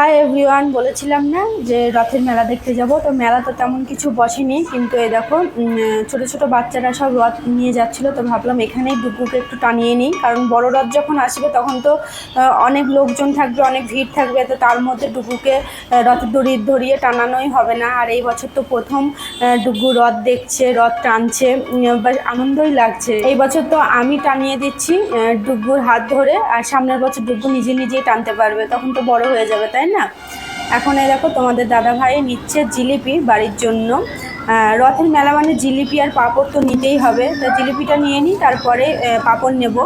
Hi everyone বলেছিলাম না যে রথের মেলা দেখতে যাব। তো মেলা তো তেমন কিছু বসেনি কিন্তু এই দেখো ছোট ছোট বাচ্চারা সব রথ নিয়ে যাচ্ছিল। তো ভাবলাম এখানেই ডুগুকে একটু টানিয়ে নিই কারণ বড় রথ যখন আসবে তখন তো অনেক লোকজন থাকবে অনেক ভিড় থাকবে। তো তার মধ্যে ডুগুকে আহ, রথের দড়ি ধরিয়ে টানানোই হবে না। আর এই বছর তো প্রথম ডুগু রথ দেখছে রথ টানছে। বেশ আনন্দই লাগছে। এই বছর তো আমি টানিয়ে দিচ্ছি ডুগুর হাত ধরে। আর সামনের বছর ডুগু নিজে নিজেই টানতে পারবে তখন তো বড় হয়ে যাবে তাই না? এখন এই দেখো তোমাদের দাদা ভাই নিচ্ছে জিলিপি বাড়ির জন্য। রথের মেলা মানে জিলিপি আর পাঁপড় তো নিতেই হবে। তো জিলিপিটা নিয়ে নিই তারপরে পাঁপড় নেব।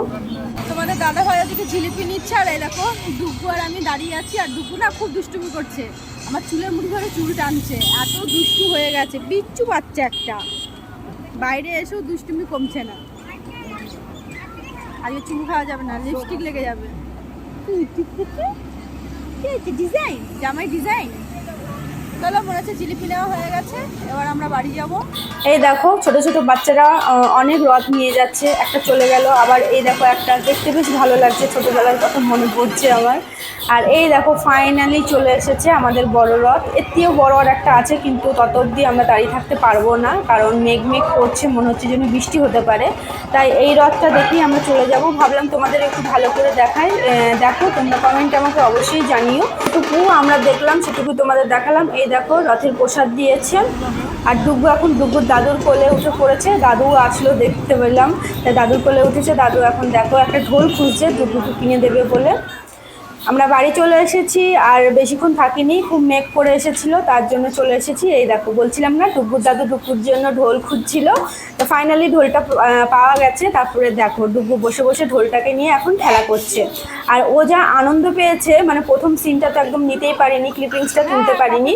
তোমাদের দাদা ভাই ওদিকে জিলিপি নিচ্ছে আর এই দেখো ডুগু আর আমি দাঁড়িয়ে আছি আর ডুগু না খুব দুষ্টুমি করছে। আমার চুলের মুঠি ধরে চুল টানছে এত দুষ্টু হয়ে গেছে বিচ্ছু বাচ্চা একটা। বাইরে এসেও দুষ্টুমি কমছে না। আজকে চুল খাওয়া যাবে না লিপস্টিক লেগে যাবে। ডিজাইন জামাই ডিজাইন জিলিপি নেওয়া হয়ে গেছে। এবার আমরা বাড়ি যাব। এই দেখো, ছোট ছোট বাচ্চারা অনেক রথ নিয়ে যাচ্ছে, একটা চলে গেল। আবার এই দেখো, একটা দেখতে বেশ ভালো লাগছে ছোটোবেলার কথা মনে পড়ছে আমার। আর এই দেখো ফাইনালি চলে এসেছে আমাদের বড় রথ। এর বড় আর একটা আছে, কিন্তু তত অবধি আমরা দাঁড়িয়ে থাকতে পারব না, কারণ মেঘ মেঘ করছে, মনে হচ্ছে যেন বৃষ্টি হতে পারে। তাই এই রথটা দেখেই আমরা চলে যাব। ভাবলাম তোমাদের একটু ভালো করে দেখাই দেখো, তোমরা কমেন্টে আমাকে অবশ্যই জানিও। টুকু আমরা দেখলাম, সেটুকু তোমাদের দেখালাম। এই দেখো, রথের প্রসাদ দিয়েছে। আর ডুগু এখন ডুগুর দাদুর কোলে উঠে পড়েছে। দাদু আসলো দেখতে পেলাম। দাদুর কোলে উঠেছে, দাদু এখন দেখো একটা ঢোল খুঁজছে ডুগুকে কিনে দেবে বলে। আমরা বাড়ি চলে এসেছি আর বেশিক্ষণ থাকিনি, খুব মেঘ করে এসেছিল, তার জন্য চলে এসেছি। এই দেখো, বলছিলাম না ডুগুর দাদু ডুগুর জন্য ঢোল খুঁজছিল। তো ফাইনালি ঢোলটা পাওয়া গেছে। তারপরে দেখো ডুগু বসে বসে ঢোলটাকে নিয়ে এখন খেলা করছে। আর ও যা আনন্দ পেয়েছে মানে প্রথম সিনটা তো একদম নিতেই পারিনি ক্লিপিংসটা তুলতে পারিনি।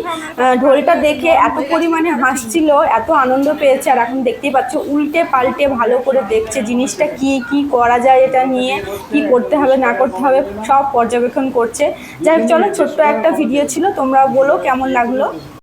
ঢোলটা দেখে এত পরিমাণে হাসছিল, এত আনন্দ পেয়েছে, আর এখন দেখতেই পাচ্ছ, উল্টে পাল্টে ভালো করে দেখছে, জিনিসটা কি কি করা যায় এটা নিয়ে, কি করতে হবে, না করতে হবে, সব পর্যবেক্ষণ করছে। যাই হোক চলো ছোট্ট একটা ভিডিও ছিল তোমরা বলো কেমন লাগল।